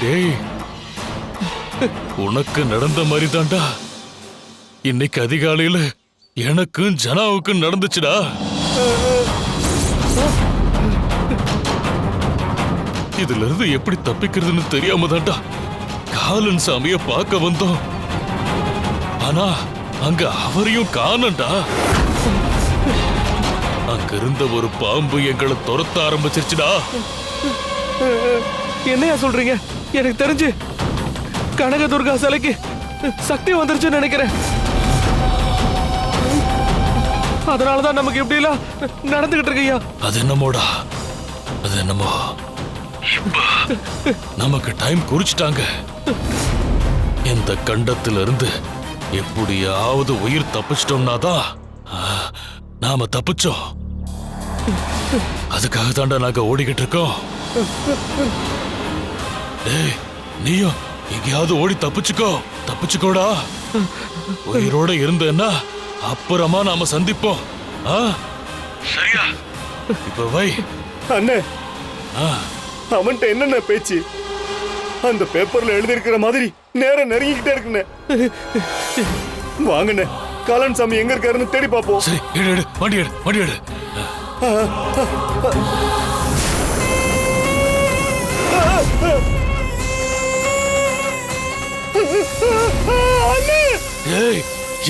டேய். உனக்கு நடந்த மாதிரி தான்டா இன்னைக்கு அதிகாலையில எனக்கும் ஜனாவுக்கும் நடந்துச்சுடா. இதுல இருந்து எப்படி தப்பிக்கிறதுன்னு தெரியாம தான்டா காலன் சாமிய பார்க்க வந்தோம். ஆனா அங்க அவரையும் காணண்டா அங்க இருந்த ஒரு பாம்பு எங்களை துரத்த ஆரம்பிச்சிருச்சுடா. என்னையா சொல்றீங்க? எனக்கு தெரிஞ்சு கனகதுர்கா சிலைக்கு சக்தி வந்துருச்சுன்னு நினைக்கிறேன். அதனாலதான் நமக்கு இப்படி எல்லாம் நடந்துகிட்டு இருக்கு ஐயா அது என்னமோடா? அது என்னமோ? நமக்கு டைம் குறிச்சிட்டாங்க. இந்த கண்டத்துல இருந்து எப்படியாவது உயிர் தப்பிச்சிட்டோம்னா தான் நாம தப்பிச்சோம். அதுக்காக தாண்டா நாங்க ஓடிக்கிட்டு இருக்கோம். ஏய் நீயும் எங்கேயாவது ஓடி தப்பிச்சுக்கோ தப்பிச்சுக்கோடா. உயிரோட இருந்தேன்னா அப்புறமா நாம சந்திப்போம். ஆ? சரியா? இப்ப வை. அண்ணே. ஆ. அவன்கிட்ட என்னென்ன பேச்சு? அந்த பேப்பர்ல எழுதியிருக்கிற மாதிரி நேரம் நெருங்கிக்கிட்டே இருக்குண்ணே. வாங்கண்ணே. காலன் சாமி எங்க இருக்காருன்னு தேடி பார்ப்போம். சரி எடு எடு வண்டி எடு வண்டி எடு. அண்ணே ஏய்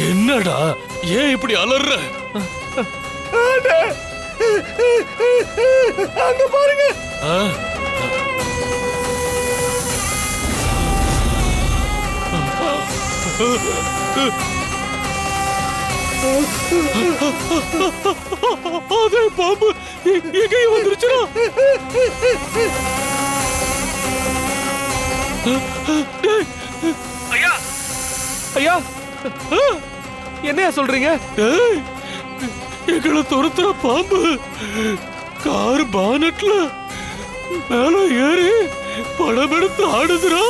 என்னடா? ஏன் இப்படி அலற? அங்க பாருங்க! ஆ? அதே பாம்பு எங்கேயும் வந்துருச்சுடா. ஐயா! என்னையா சொல்றீங்க? ஏய், எங்களை துரத்துற பாம்பு. கார் பானட்ல மேல ஏறி படம் எடுத்து ஆடுதுடா.